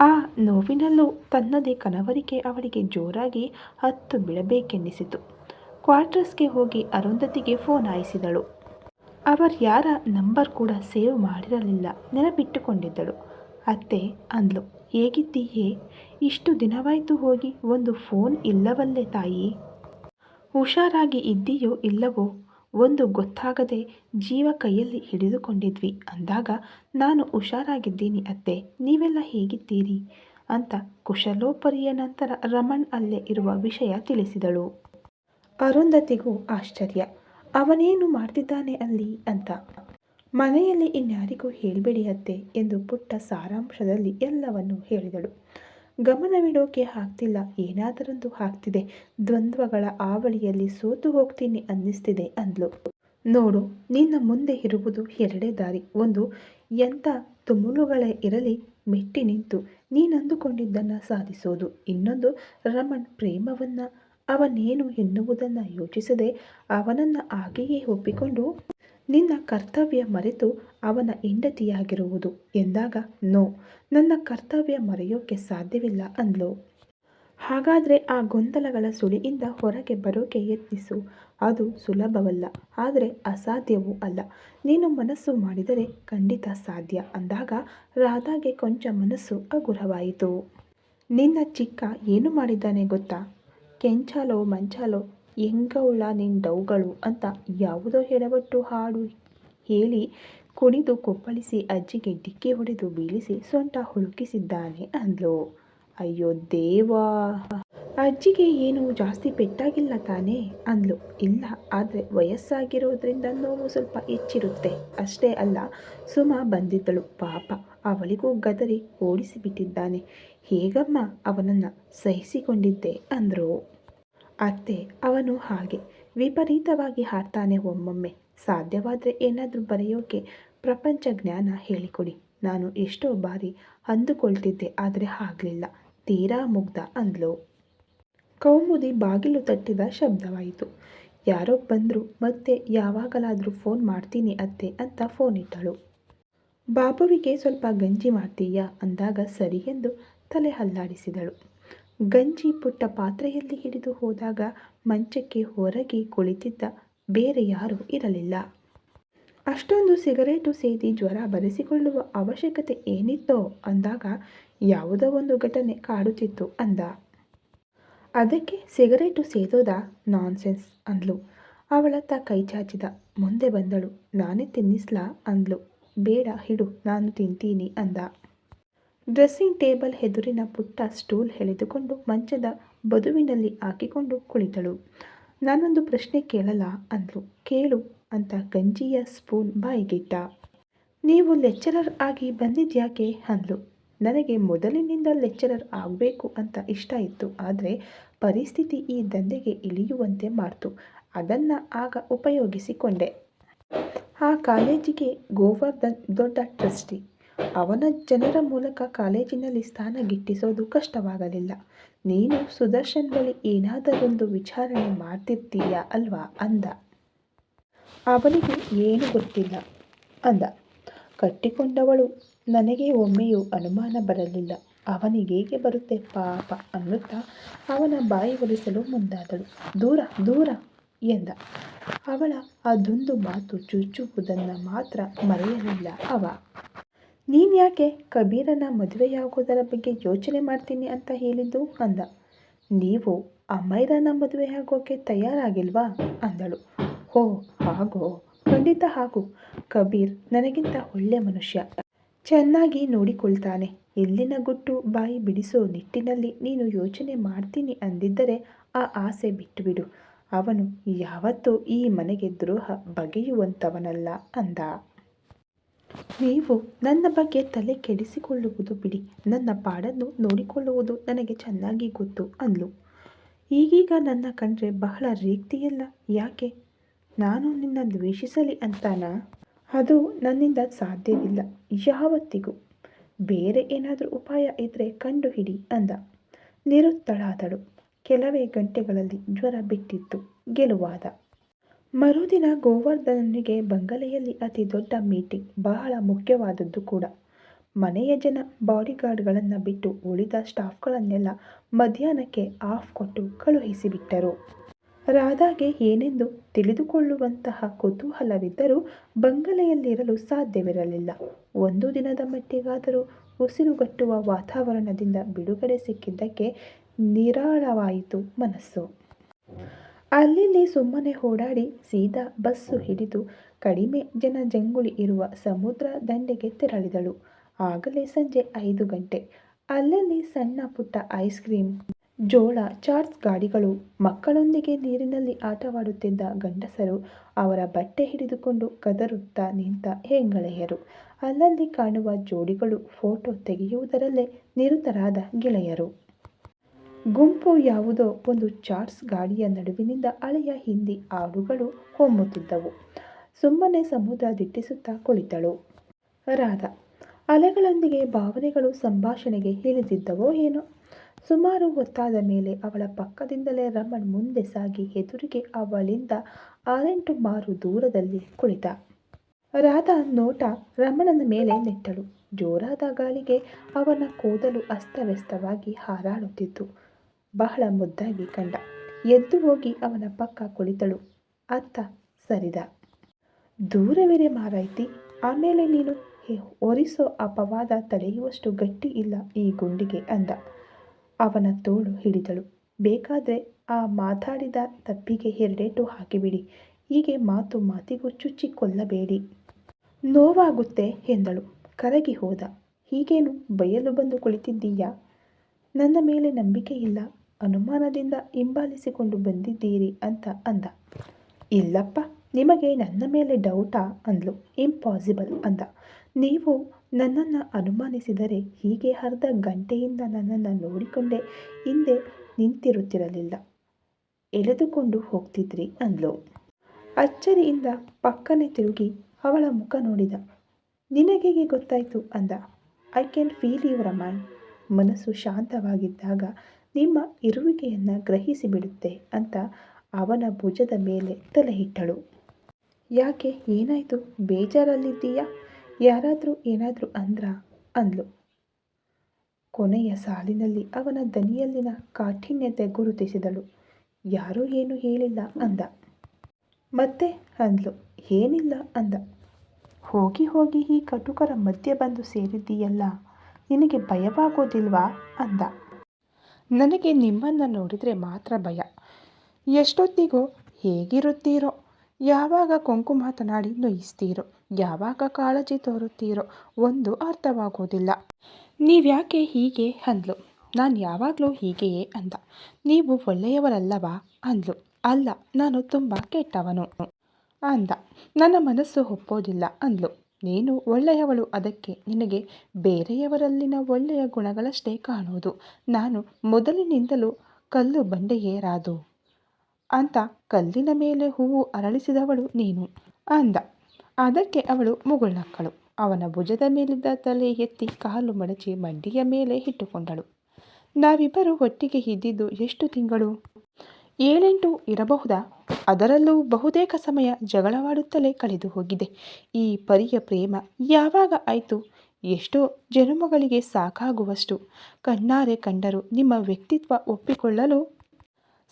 ಆ ನೋವಿನಲ್ಲೂ ತನ್ನದೇ ಕನವರಿಕೆ ಅವಳಿಗೆ ಜೋರಾಗಿ ಹತ್ತು ಬಿಡಬೇಕೆನ್ನಿಸಿತು ಕ್ವಾರ್ಟರ್ಸ್ಗೆ ಹೋಗಿ ಅರುಂಧತಿಗೆ ಫೋನ್ ಆಯಿಸಿದಳು ಯಾರ ನಂಬರ್ ಕೂಡ ಸೇವ್ ಮಾಡಿರಲಿಲ್ಲ. ನೆನಪಿಟ್ಟುಕೊಂಡಿದ್ದಳು. ಅತ್ತೆ, ಅಂದ್ಲು, ಹೇಗಿದ್ದೀಯೇ? ಇಷ್ಟು ದಿನವಾಯಿತು ಹೋಗಿ ಒಂದು ಫೋನ್ ಇಲ್ಲವಲ್ಲೇ ತಾಯಿ? ಹುಷಾರಾಗಿ ಇದ್ದೀಯೋ ಇಲ್ಲವೋ? ಒಂದು ಗೊತ್ತಾಗದೆ ಜೀವ ಕೈಯಲ್ಲಿ ಹಿಡಿದುಕೊಂಡಿದ್ವಿ. ಅಂದಾಗ, ನಾನು ಹುಷಾರಾಗಿದ್ದೀನಿ ಅತ್ತೆ, ನೀವೆಲ್ಲ ಹೇಗಿದ್ದೀರಿ? ಅಂತ ಕುಶಲೋಪರಿಯ ನಂತರ ರಮಣ್ ಅಲ್ಲೇ ಇರುವ ವಿಷಯ ತಿಳಿಸಿದಳು. ಅರುಂಧತಿಗೂ ಆಶ್ಚರ್ಯ, ಅವನೇನು ಮಾಡ್ತಿದ್ದಾನೆ ಅಲ್ಲಿ? ಅಂತ. ಮನೆಯಲ್ಲಿ ಇನ್ಯಾರಿಗೂ ಹೇಳಬೇಡಿ ಅತ್ತೆ, ಎಂದು ಪುಟ್ಟ ಸಾರಾಂಶದಲ್ಲಿ ಎಲ್ಲವನ್ನು ಹೇಳಿದಳು. ಗಮನವಿಡೋಕೆ ಆಗ್ತಿಲ್ಲ. ಏನಾದರೊಂದು ಆಗ್ತಿದೆ. ದ್ವಂದ್ವಗಳ ಆವಳಿಯಲ್ಲಿ ಸೋತು ಹೋಗ್ತೀನಿ ಅನ್ನಿಸ್ತಿದೆ ಅಂದ್ಲು. ನೋಡು, ನಿನ್ನ ಮುಂದೆ ಇರುವುದು ಎರಡೇ ದಾರಿ. ಒಂದು, ಎಂಥ ತುಮುಲುಗಳೇ ಇರಲಿ, ಮೆಟ್ಟಿ ನಿಂತು ನೀನಂದುಕೊಂಡಿದ್ದನ್ನು ಸಾಧಿಸೋದು. ಇನ್ನೊಂದು, ರಮಣ್ ಪ್ರೇಮವನ್ನು, ಅವನೇನು ಎನ್ನುವುದನ್ನು ಯೋಚಿಸದೆ ಅವನನ್ನು ಹಾಗೆಯೇ ಒಪ್ಪಿಕೊಂಡು ನಿನ್ನ ಕರ್ತವ್ಯ ಮರೆತು ಅವನ ಹೆಂಡತಿಯಾಗಿರುವುದು. ಎಂದಾಗ, ನೋ, ನನ್ನ ಕರ್ತವ್ಯ ಮರೆಯೋಕೆ ಸಾಧ್ಯವಿಲ್ಲ ಅಂದ್ಲು. ಹಾಗಾದರೆ ಆ ಗೊಂದಲಗಳ ಸುಳಿಯಿಂದ ಹೊರಗೆ ಬರೋಕೆ ಯತ್ನಿಸು. ಅದು ಸುಲಭವಲ್ಲ, ಆದರೆ ಅಸಾಧ್ಯವೂ ಅಲ್ಲ. ನೀನು ಮನಸ್ಸು ಮಾಡಿದರೆ ಖಂಡಿತ ಸಾಧ್ಯ ಅಂದಾಗ ರಾಧಾಗೆ ಕೊಂಚ ಮನಸ್ಸು ಅಗುರವಾಯಿತು ನಿನ್ನ ಚಿಕ್ಕ ಏನು ಮಾಡಿದ್ದಾನೆ ಗೊತ್ತಾ? ಕೆಂಚಾಲೋ ಮಂಚಾಲೋ ಎಂಗೌಳ ನಿನ್ ಡೌಗಳು ಅಂತ ಯಾವುದೋ ಎಡವಟ್ಟು ಹಾಡು ಹೇಳಿ ಕುಣಿದು ಕೊಪ್ಪಳಿಸಿ ಅಜ್ಜಿಗೆ ಡಿಕ್ಕಿ ಹೊಡೆದು ಬೀಳಿಸಿ ಸೊಂಟ ಹುಳುಕಿಸಿದ್ದಾನೆ ಅಂದ್ಲು. ಅಯ್ಯೋ ದೇವಾ ಅಜ್ಜಿಗೆ ಏನು ಜಾಸ್ತಿ ಪೆಟ್ಟಾಗಿಲ್ಲ ತಾನೇ ಅಂದ್ಲು. ಇಲ್ಲ, ಆದರೆ ವಯಸ್ಸಾಗಿರೋದ್ರಿಂದ ನೋವು ಸ್ವಲ್ಪ ಹೆಚ್ಚಿರುತ್ತೆ. ಅಷ್ಟೇ ಅಲ್ಲ, ಸುಮ ಬಂದಿದ್ದಳು ಪಾಪ. ಅವಳಿಗೂ ಗದರಿ ಓಡಿಸಿಬಿಟ್ಟಿದ್ದಾನೆ. ಹೇಗಮ್ಮ ಅವನನ್ನು ಸಹಿಸಿಕೊಂಡಿದ್ದೆ ಅಂದರು. ಅತ್ತೆ, ಅವನು ಹಾಗೆ. ವಿಪರೀತವಾಗಿ ಹಾಡ್ತಾನೆ ಒಮ್ಮೊಮ್ಮೆ. ಸಾಧ್ಯವಾದರೆ ಏನಾದರೂ ಬರೆಯೋಕೆ ಪ್ರಪಂಚ ಜ್ಞಾನ ಹೇಳಿಕೊಡಿ. ನಾನು ಎಷ್ಟೋ ಬಾರಿ ಅಂದುಕೊಳ್ತಿದ್ದೆ, ಆದರೆ ಆಗಲಿಲ್ಲ ತೀರಾ ಮುಗ್ಧ ಅಂದ್ಲು. ಕೌಮುದಿ ಬಾಗಿಲು ತಟ್ಟಿದ ಶಬ್ದವಾಯಿತು. ಯಾರೋ ಬಂದರು, ಮತ್ತೆ ಯಾವಾಗಲಾದರೂ ಫೋನ್ ಮಾಡ್ತೀನಿ ಅತ್ತೆ ಅಂತ ಫೋನ್ ಇಟ್ಟಳು. ಬಾಬುವಿಗೆ ಸ್ವಲ್ಪ ಗಂಜಿ ಮಾಡ್ತೀಯಾ ಅಂದಾಗ ಸರಿ ಎಂದು ತಲೆ ಹಲ್ಲಾಡಿಸಿದಳು ಗಂಜಿ ಪುಟ್ಟ ಪಾತ್ರೆಯಲ್ಲಿ ಹಿಡಿದು ಹೋದಾಗ ಮಂಚಕ್ಕೆ ಹೊರಗೆ ಕುಳಿತಿದ್ದ ಬೇರೆ ಯಾರೂ ಇರಲಿಲ್ಲ. ಅಷ್ಟೊಂದು ಸಿಗರೇಟು ಸೇದಿ ಜ್ವರ ಬರೆಸಿಕೊಳ್ಳುವ ಅವಶ್ಯಕತೆ ಏನಿತ್ತೋ ಅಂದಾಗ ಯಾವುದೋ ಒಂದು ಘಟನೆ ಕಾಡುತ್ತಿತ್ತು ಅಂದ. ಅದಕ್ಕೆ ಸಿಗರೇಟು ಸೇದೋದ ನಾನ್ಸೆನ್ಸ್ ಅಂದ್ಲು. ಅವಳತ್ತ ಕೈ ಚಾಚಿದ. ಮುಂದೆ ಬಂದಳು. ನಾನೇ ತಿನ್ನಿಸ್ಲಾ ಅಂದ್ಲು. ಬೇಡ, ಹಿಡು, ನಾನು ತಿಂತೀನಿ ಅಂದ. ಡ್ರೆಸ್ಸಿಂಗ್ ಟೇಬಲ್ ಎದುರಿನ ಪುಟ್ಟ ಸ್ಟೂಲ್ ಎಳೆದುಕೊಂಡು ಮಂಚದ ಬದುವಿನಲ್ಲಿ ಹಾಕಿಕೊಂಡು ಕುಳಿತಳು. ನಾನೊಂದು ಪ್ರಶ್ನೆ ಕೇಳಲ್ಲ ಅಂದ್ಲು. ಕೇಳು ಅಂತ ಗಂಜಿಯ ಸ್ಪೂನ್ ಬಾಯಿಗಿಟ್ಟ. ನೀವು ಲೆಕ್ಚರರ್ ಆಗಿ ಬಂದಿದ್ಯಾಕೆ ಅಂದ್ಲು. ನನಗೆ ಮೊದಲಿನಿಂದ ಲೆಕ್ಚರರ್ ಆಗಬೇಕು ಅಂತ ಇಷ್ಟ ಇತ್ತು. ಆದರೆ ಪರಿಸ್ಥಿತಿ ಈ ದಂಧೆಗೆ ಇಳಿಯುವಂತೆ ಮಾಡ್ತು. ಅದನ್ನು ಆಗ ಉಪಯೋಗಿಸಿಕೊಂಡೆ. ಆ ಕಾಲೇಜಿಗೆ ಗೋವರ್ಧನ್ ದೊಡ್ಡ ಟ್ರಸ್ಟಿ. ಅವನ ಜನರ ಮೂಲಕ ಕಾಲೇಜಿನಲ್ಲಿ ಸ್ಥಾನ ಗಿಟ್ಟಿಸೋದು ಕಷ್ಟವಾಗಲಿಲ್ಲ. ನೀನು ಸುದರ್ಶನ್ ಬಳಿ ಏನಾದರೊಂದು ವಿಚಾರಣೆ ಮಾಡ್ತಿರ್ತೀಯ ಅಲ್ವಾ? ಅಂದ. ಅವನಿಗೆ ಏನು ಗೊತ್ತಿಲ್ಲ. ಅಂದ. ಕಟ್ಟಿಕೊಂಡವಳು ನನಗೆ ಒಮ್ಮೆಯೂ ಅನುಮಾನ ಬರಲಿಲ್ಲ. ಅವನಿಗೇಗೆ ಬರುತ್ತೆ ಪಾಪ ಅನ್ನುತ್ತಾ ಅವನ ಬಾಯಿ ಒಲಿಸಲು ಮುಂದಾದಳು. ದೂರ ದೂರ ಎಂದ. ಅವಳ ಅದೊಂದು ಮಾತು ಚುಚ್ಚುವುದನ್ನು ಮಾತ್ರ ಮರೆಯಲಿಲ್ಲ ಅವ. ನೀನ್ಯಾಕೆ ಕಬೀರನ ಮದುವೆಯಾಗೋದರ ಬಗ್ಗೆ ಯೋಚನೆ ಮಾಡ್ತೀನಿ ಅಂತ ಹೇಳಿದ್ದು? ಅಂದ. ನೀವು ಅಮೈರನ ಮದುವೆಯಾಗೋಕೆ ತಯಾರಾಗಿಲ್ವಾ? ಅಂದಳು. ಹೋ, ಹಾಗೋ. ಖಂಡಿತ ಹಾಗೂ. ಕಬೀರ್ ನನಗಿಂತ ಒಳ್ಳೆ ಮನುಷ್ಯ. ಚೆನ್ನಾಗಿ ನೋಡಿಕೊಳ್ತಾನೆ. ಎಲ್ಲಿನ ಗುಟ್ಟು ಬಾಯಿ ಬಿಡಿಸೋ ನಿಟ್ಟಿನಲ್ಲಿ ನೀನು ಯೋಚನೆ ಮಾಡ್ತೀನಿ ಅಂದಿದ್ದರೆ ಆ ಆಸೆ ಬಿಟ್ಟುಬಿಡು. ಅವನು ಯಾವತ್ತೂ ಈ ಮನೆಗೆ ದ್ರೋಹ ಬಗೆಯುವಂಥವನಲ್ಲ, ಅಂದ. ನೀವು ನನ್ನ ಬಗ್ಗೆ ತಲೆ ಕೆಡಿಸಿಕೊಳ್ಳುವುದು ಬಿಡಿ. ನನ್ನ ಪಾಡನ್ನು ನೋಡಿಕೊಳ್ಳುವುದು ನನಗೆ ಚೆನ್ನಾಗಿ ಗೊತ್ತು, ಅಂದ್ಲು. ಈಗೀಗ ನನ್ನ ಕಂಡ್ರೆ ಬಹಳ ರೀತಿಯಲ್ಲ ಯಾಕೆ? ನಾನು ನಿನ್ನ ದ್ವೇಷಿಸಲಿ ಅಂತಾನಾ? ಅದು ನನ್ನಿಂದ ಸಾಧ್ಯವಿಲ್ಲ, ಯಾವತ್ತಿಗೂ. ಬೇರೆ ಏನಾದರೂ ಉಪಾಯ ಇದ್ದರೆ ಕಂಡುಹಿಡಿ, ಅಂದ. ನಿರುತ್ತಳಾದಳು. ಕೆಲವೇ ಗಂಟೆಗಳಲ್ಲಿ ಜ್ವರ ಬಿಟ್ಟಿತ್ತು, ಗೆಲುವಾದ. ಮರುದಿನ ಗೋವರ್ಧನನಿಗೆ ಬಂಗಲೆಯಲ್ಲಿ ಅತಿ ದೊಡ್ಡ ಮೀಟಿಂಗ್ ಬಹಳ ಮುಖ್ಯವಾದದ್ದು ಕೂಡ. ಮನೆಯ ಜನ ಬಾಡಿಗಾರ್ಡ್ಗಳನ್ನು ಬಿಟ್ಟು ಉಳಿದ ಸ್ಟಾಫ್ಗಳನ್ನೆಲ್ಲ ಮಧ್ಯಾಹ್ನಕ್ಕೆ ಆಫ್ ಕೊಟ್ಟು ಕಳುಹಿಸಿಬಿಟ್ಟರು. ರಾಧಾಗೆ ಏನೆಂದು ತಿಳಿದುಕೊಳ್ಳುವಂತಹ ಕುತೂಹಲವಿದ್ದರೂ ಬಂಗಲೆಯಲ್ಲಿರಲು ಸಾಧ್ಯವಿರಲಿಲ್ಲ. ಒಂದು ದಿನದ ಮಟ್ಟಿಗಾದರೂ ಉಸಿರುಗಟ್ಟುವ ವಾತಾವರಣದಿಂದ ಬಿಡುಗಡೆ ಸಿಕ್ಕಿದ್ದಕ್ಕೆ ನಿರಾಳವಾಯಿತು ಮನಸ್ಸು. ಅಲ್ಲಿಲ್ಲಿ ಸುಮ್ಮನೆ ಓಡಾಡಿ ಸೀದಾ ಬಸ್ಸು ಹಿಡಿದು ಕಡಿಮೆ ಜನ ಜಂಗುಳಿ ಇರುವ ಸಮುದ್ರ ದಂಡೆಗೆ ತೆರಳಿದಳು. ಆಗಲೇ ಸಂಜೆ ಐದು ಗಂಟೆ. ಅಲ್ಲಲ್ಲಿ ಸಣ್ಣ ಪುಟ್ಟ ಐಸ್ ಕ್ರೀಮ್, ಜೋಳ ಚಾಟ್ಸ್ ಗಾಡಿಗಳು, ಮಕ್ಕಳೊಂದಿಗೆ ನೀರಿನಲ್ಲಿ ಆಟವಾಡುತ್ತಿದ್ದ ಗಂಡಸರು ಅವರ ಬಟ್ಟೆ ಹಿಡಿದುಕೊಂಡು ಕದರುತ್ತಾ ನಿಂತ ಹೆಂಗಳೆಯರು. ಅಲ್ಲಲ್ಲಿ ಕಾಣುವ ಜೋಡಿಗಳು ಫೋಟೋ ತೆಗೆಯುವುದರಲ್ಲೇ ನಿರತರಾದ ಗೆಳೆಯರು. ಗುಂಪು ಯಾವುದೋ ಒಂದು ಚಾಟ್ಸ್ ಗಾಡಿಯ ನಡುವಿನಿಂದ ಹಳೆಯ ಹಿಂದಿ ಹಾಡುಗಳು ಹೊಮ್ಮುತ್ತಿದ್ದವು. ಸುಮ್ಮನೆ ಸಮುದ್ರ ದಿಟ್ಟಿಸುತ್ತಾ ಕುಳಿತಳು. ರಾಧ, ಅಲೆಗಳೊಂದಿಗೆ ಭಾವನೆಗಳು ಸಂಭಾಷಣೆಗೆ ಇಳಿದಿದ್ದವೋ ಏನೋ? ಸುಮಾರು ಹೊತ್ತಾದ ಮೇಲೆ ಅವಳ ಪಕ್ಕದಿಂದಲೇ ರಮಣ್ ಮುಂದೆ ಸಾಗಿ ಎದುರಿಗೆ ಅವಳಿಂದ ಆರೆಂಟು ಮಾರು ದೂರದಲ್ಲಿ ಕುಳಿತ. ರಾಧ ನೋಟ ರಮಣನ ಮೇಲೆ ನೆಟ್ಟಳು. ಜೋರಾದ ಗಾಳಿಗೆ ಅವನ ಕೂದಲು ಅಸ್ತವ್ಯಸ್ತವಾಗಿ ಹಾರಾಡುತ್ತಿತ್ತು. ಬಹಳ ಮುದ್ದಾಗಿ ಕಂಡ. ಎದ್ದು ಹೋಗಿ ಅವನ ಪಕ್ಕ ಕುಳಿತಳು. ಅತ್ತ ಸರಿದ. ದೂರವಿರೆ ಮಾರಾಯ್ತಿ, ಆಮೇಲೆ ನೀನು ಒರಿಸೋ ಅಪವಾದ ತಡೆಯುವಷ್ಟು ಗಟ್ಟಿ ಇಲ್ಲ ಈ ಗುಂಡಿಗೆ ಅಂದ. ಅವನ ತೋಳು ಹಿಡಿದಳು. ಬೇಕಾದರೆ ಆ ಮಾತಾಡಿದ ತಪ್ಪಿಗೆ ಎರಡೇಟು ಹಾಕಿಬಿಡಿ. ಹೀಗೆ ಮಾತು ಮಾತಿಗೂ ಚುಚ್ಚಿ ಕೊಲ್ಲಬೇಡಿ. ನೋವಾಗುತ್ತೆ ಎಂದಳು. ಕರಗಿ ಹೋದ. ಹೀಗೇನು ಬಯಲು ಬಂದು ಕುಳಿತಿದ್ದೀಯಾ? ನನ್ನ ಮೇಲೆ ನಂಬಿಕೆ ಇಲ್ಲ. ಅನುಮಾನದಿಂದ ಹಿಂಬಾಲಿಸಿಕೊಂಡು ಬಂದಿದ್ದೀರಿ ಅಂತ ಅಂದ. ಇಲ್ಲಪ್ಪ, ನಿಮಗೆ ನನ್ನ ಮೇಲೆ ಡೌಟಾ? ಅಂದ್ಲು. ಇಂಪಾಸಿಬಲ್, ಅಂದ. ನೀವು ನನ್ನನ್ನು ಅನುಮಾನಿಸಿದರೆ ಹೀಗೆ ಅರ್ಧ ಗಂಟೆಯಿಂದ ನನ್ನನ್ನು ನೋಡಿಕೊಂಡೇ ಹಿಂದೆ ನಿಂತಿರುತ್ತಿರಲಿಲ್ಲ. ಎಳೆದುಕೊಂಡು ಹೋಗ್ತಿದ್ರಿ, ಅಂದ್ಲು. ಅಚ್ಚರಿಯಿಂದ ಪಕ್ಕನೆ ತಿರುಗಿ ಅವಳ ಮುಖ ನೋಡಿದ. ನಿನಗೇಗೆ ಗೊತ್ತಾಯಿತು? ಅಂದ. I can feel your man ಮನಸ್ಸು ಶಾಂತವಾಗಿದ್ದಾಗ ನಿಮ್ಮ ಇರುವಿಕೆಯನ್ನು ಗ್ರಹಿಸಿಬಿಡುತ್ತೆ ಅಂತ ಅವನ ಭುಜದ ಮೇಲೆ ತಲೆ ಇಟ್ಟಳು. ಯಾಕೆ? ಏನಾಯಿತು? ಬೇಜಾರಲ್ಲಿದ್ದೀಯಾ? ಯಾರಾದರೂ ಏನಾದರೂ ಅಂದ್ರ? ಅಂದ್ಲು. ಕೊನೆಯ ಸಾಲಿನಲ್ಲಿ ಅವನ ದನಿಯಲ್ಲಿನ ಕಾಠಿಣ್ಯತೆ ಗುರುತಿಸಿದಳು. ಯಾರೂ ಏನು ಹೇಳಿಲ್ಲ ಅಂದ. ಮತ್ತೆ ಅಂದ್ಲು. ಏನಿಲ್ಲ ಅಂದ. ಹೋಗಿ ಹೋಗಿ ಈ ಕಟುಕರ ಮಧ್ಯೆ ಬಂದು ಸೇರಿದ್ದೀಯಲ್ಲ? ನಿನಗೆ ಭಯವಾಗೋದಿಲ್ವಾ? ಅಂದ. ನನಗೆ ನಿಮ್ಮನ್ನು ನೋಡಿದರೆ ಮಾತ್ರ ಭಯ. ಎಷ್ಟೊತ್ತಿಗೂ ಹೇಗಿರುತ್ತೀರೋ, ಯಾವಾಗ ಕೊಂಕು ಮಾತನಾಡಿ ನೋಯಿಸ್ತೀರೋ, ಯಾವಾಗ ಕಾಳಜಿ ತೋರುತ್ತೀರೋ ಒಂದು ಅರ್ಥವಾಗೋದಿಲ್ಲ. ನೀವ್ಯಾಕೆ ಹೀಗೆ ಅಂದ್ಲು? ನಾನು ಯಾವಾಗಲೂ ಹೀಗೆಯೇ ಅಂದ. ನೀವು ಒಳ್ಳೆಯವರಲ್ಲವಾ ಅಂದ್ಲು. ಅಲ್ಲ, ನಾನು ತುಂಬ ಕೆಟ್ಟವನು ಅಂದ. ನನ್ನ ಮನಸ್ಸು ಒಪ್ಪೋದಿಲ್ಲ ಅಂದ್ಲು. ನೀನು ಒಳ್ಳೆಯವಳು ಅದಕ್ಕೆ ನಿನಗೆ ಬೇರೆಯವರಲ್ಲಿನ ಒಳ್ಳೆಯ ಗುಣಗಳಷ್ಟೇ ಕಾಣುವುದು. ನಾನು ಮೊದಲಿನಿಂದಲೂ ಕಲ್ಲು ಬಂಡೆಯೇ ರಾದು ಅಂತ ಕಲ್ಲಿನ ಮೇಲೆ ಹೂವು ಅರಳಿಸಿದವಳು ನೀನು ಅಂದ. ಅದಕ್ಕೆ ಅವಳು ಮುಗುಳ್ನಕ್ಕಳು ಅವನ ಭುಜದ ಮೇಲಿದ್ದ ತಲೆ ಎತ್ತಿ ಕಾಲು ಮಡಚಿ ಮಂಡಿಯ ಮೇಲೆ ಇಟ್ಟುಕೊಂಡಳು. ನಾವಿಬ್ಬರು ಒಟ್ಟಿಗೆ ಇದ್ದಿದ್ದು ಎಷ್ಟು ತಿಂಗಳು? ಏಳೆಂಟು ಇರಬಹುದಾ? ಅದರಲ್ಲೂ ಬಹುತೇಕ ಸಮಯ ಜಗಳವಾಡುತ್ತಲೇ ಕಳೆದು ಹೋಗಿದೆ. ಈ ಪರಿಯ ಪ್ರೇಮ ಯಾವಾಗ ಆಯಿತು? ಎಷ್ಟೋ ಜನುಮಗಳಿಗೆ ಸಾಕಾಗುವಷ್ಟು ಕಣ್ಣಾರೆ ಕಂಡರು ನಿಮ್ಮ ವ್ಯಕ್ತಿತ್ವ ಒಪ್ಪಿಕೊಳ್ಳಲು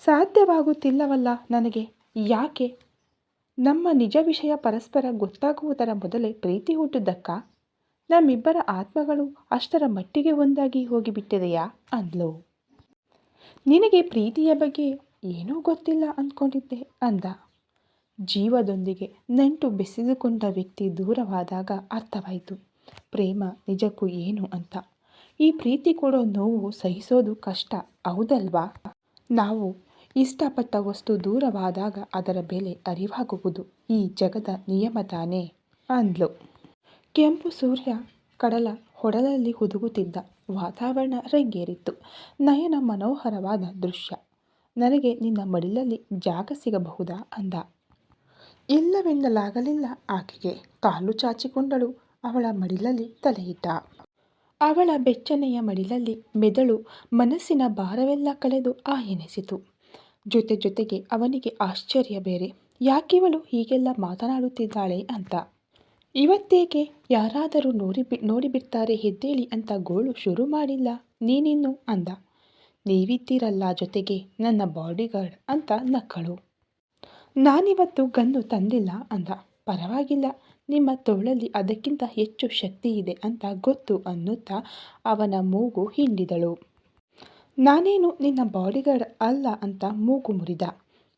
ಸಾಧ್ಯವಾಗುತ್ತಿಲ್ಲವಲ್ಲ ನನಗೆ? ಯಾಕೆ? ನಮ್ಮ ನಿಜ ವಿಷಯ ಪರಸ್ಪರ ಗೊತ್ತಾಗುವುದರ ಮೊದಲೇ ಪ್ರೀತಿ ಹುಟ್ಟಿದ್ದಕ್ಕ ನಮ್ಮಿಬ್ಬರ ಆತ್ಮಗಳು ಅಷ್ಟರ ಮಟ್ಟಿಗೆ ಒಂದಾಗಿ ಹೋಗಿಬಿಟ್ಟಿದೆಯಾ? ಅಂದ್ಲು. ನಿನಗೆ ಪ್ರೀತಿಯ ಬಗ್ಗೆ ಏನೂ ಗೊತ್ತಿಲ್ಲ ಅಂದ್ಕೊಂಡಿದ್ದೆ ಅಂದ. ಜೀವದೊಂದಿಗೆ ನಂಟು ಬೆಸೆದುಕೊಂಡ ವ್ಯಕ್ತಿ ದೂರವಾದಾಗ ಅರ್ಥವಾಯಿತು. ಪ್ರೇಮ ನಿಜಕ್ಕೂ ಏನು ಅಂತ. ಈ ಪ್ರೀತಿ ಕೊಡೋ ನೋವು ಸಹಿಸೋದು ಕಷ್ಟ, ಹೌದಲ್ವಾ? ನಾವು ಇಷ್ಟಪಟ್ಟ ವಸ್ತು ದೂರವಾದಾಗ ಅದರ ಬೆಲೆ ಅರಿವಾಗುವುದು. ಈ ಜಗದ ನಿಯಮ ತಾನೇ? ಅಂದ್ಲು. ಕೆಂಪು ಸೂರ್ಯ ಕಡಲ ಹೊಡಲಲ್ಲಿ ಹುದುಗುತ್ತಿದ್ದ ವಾತಾವರಣ ರಂಗೇರಿತ್ತು. ನಯನ ಮನೋಹರವಾದ ದೃಶ್ಯ. ನನಗೆ ನಿನ್ನ ಮಡಿಲಲ್ಲಿ ಜಾಗ ಸಿಗಬಹುದಾ? ಅಂದ. ಇಲ್ಲವೆನ್ನಲಾಗಲಿಲ್ಲ. ಆಕೆಗೆ ಕಾಲು ಚಾಚಿಕೊಂಡಳು. ಅವಳ ಮಡಿಲಲ್ಲಿ ತಲೆಯಿಟ್ಟ. ಅವಳ ಬೆಚ್ಚನೆಯ ಮಡಿಲಲ್ಲಿ ಮೆದಳು ಮನಸ್ಸಿನ ಭಾರವೆಲ್ಲ ಕಳೆದು ಆ ಎನಿಸಿತು ಜೊತೆ ಜೊತೆಗೆ ಅವನಿಗೆ ಆಶ್ಚರ್ಯ ಬೇರೆ. ಯಾಕಿವಳು ಹೀಗೆಲ್ಲ ಮಾತನಾಡುತ್ತಿದ್ದಾಳೆ ಅಂತ. ಇವತ್ತೇಕೆ ಯಾರಾದರೂ ನೋಡಿ ನೋಡಿಬಿಡ್ತಾರೆ ಹೆದ್ದೇಳಿ ಅಂತ ಗೋಳು ಶುರು ಮಾಡಿಲ್ಲ ನೀನಿನ್ನು? ಅಂದ. ನೀವಿದ್ದೀರಲ್ಲ ಜೊತೆಗೆ ನನ್ನ ಬಾಡಿಗಾರ್ಡ್ ಅಂತ ನಕ್ಕಳು. ನಾನಿವತ್ತು ಗನ್ನು ತಂದಿಲ್ಲ ಅಂದ. ಪರವಾಗಿಲ್ಲ, ನಿಮ್ಮ ತೋಳಲ್ಲಿ ಅದಕ್ಕಿಂತ ಹೆಚ್ಚು ಶಕ್ತಿ ಇದೆ ಅಂತ ಗೊತ್ತು ಅನ್ನುತ್ತಾ ಅವನ ಮೂಗು ಹಿಂಡಿದಳು. ನಾನೇನು ನಿನ್ನ ಬಾಡಿಗಾರ್ಡ್ ಅಲ್ಲ ಅಂತ ಮೂಗು ಮುರಿದ.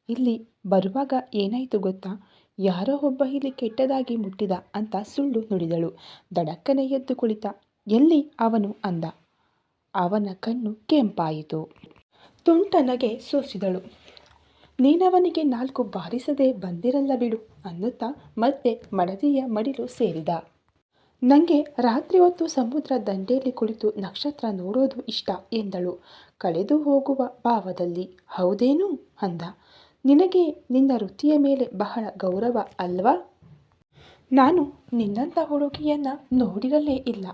ಇಲ್ಲಿ ಬರುವಾಗ ಏನಾಯಿತು ಗೊತ್ತಾ? ಯಾರೋ ಒಬ್ಬ ಇಲ್ಲಿ ಕೆಟ್ಟದಾಗಿ ಮುಟ್ಟಿದ ಅಂತ ಸುಳ್ಳು ನುಡಿದಳು. ದಡಕ್ಕನೆ ಎದ್ದು ಕುಳಿತ. ಎಲ್ಲಿ? ಅವನು ಅಂದ. ಅವನ ಕಣ್ಣು ಕೆಂಪಾಯಿತು. ತುಂಟನಗೆ ಸೂಸಿದಳು. ನೀನವನಿಗೆ ನಾಲ್ಕು ಬಾರಿಸದೆ ಬಂದಿರಲ್ಲ ಬಿಡು ಅನ್ನುತ್ತಾ ಮತ್ತೆ ಮಡದಿಯ ಮಡಿಲು ಸೇರಿದ. ನನಗೆ ರಾತ್ರಿ ಹೊತ್ತು ಸಮುದ್ರ ದಂಡೆಯಲ್ಲಿ ಕುಳಿತು ನಕ್ಷತ್ರ ನೋಡೋದು ಇಷ್ಟ ಎಂದಳು. ಕಳೆದು ಹೋಗುವ ಭಾವದಲ್ಲಿ, ಹೌದೇನು? ಅಂದ. ನಿನಗೆ ನಿನ್ನ ವೃತ್ತಿಯ ಮೇಲೆ ಬಹಳ ಗೌರವ ಅಲ್ವಾ? ನಾನು ನಿನ್ನಂಥ ಹುಡುಗಿಯನ್ನು ನೋಡಿರಲೇ ಇಲ್ಲ.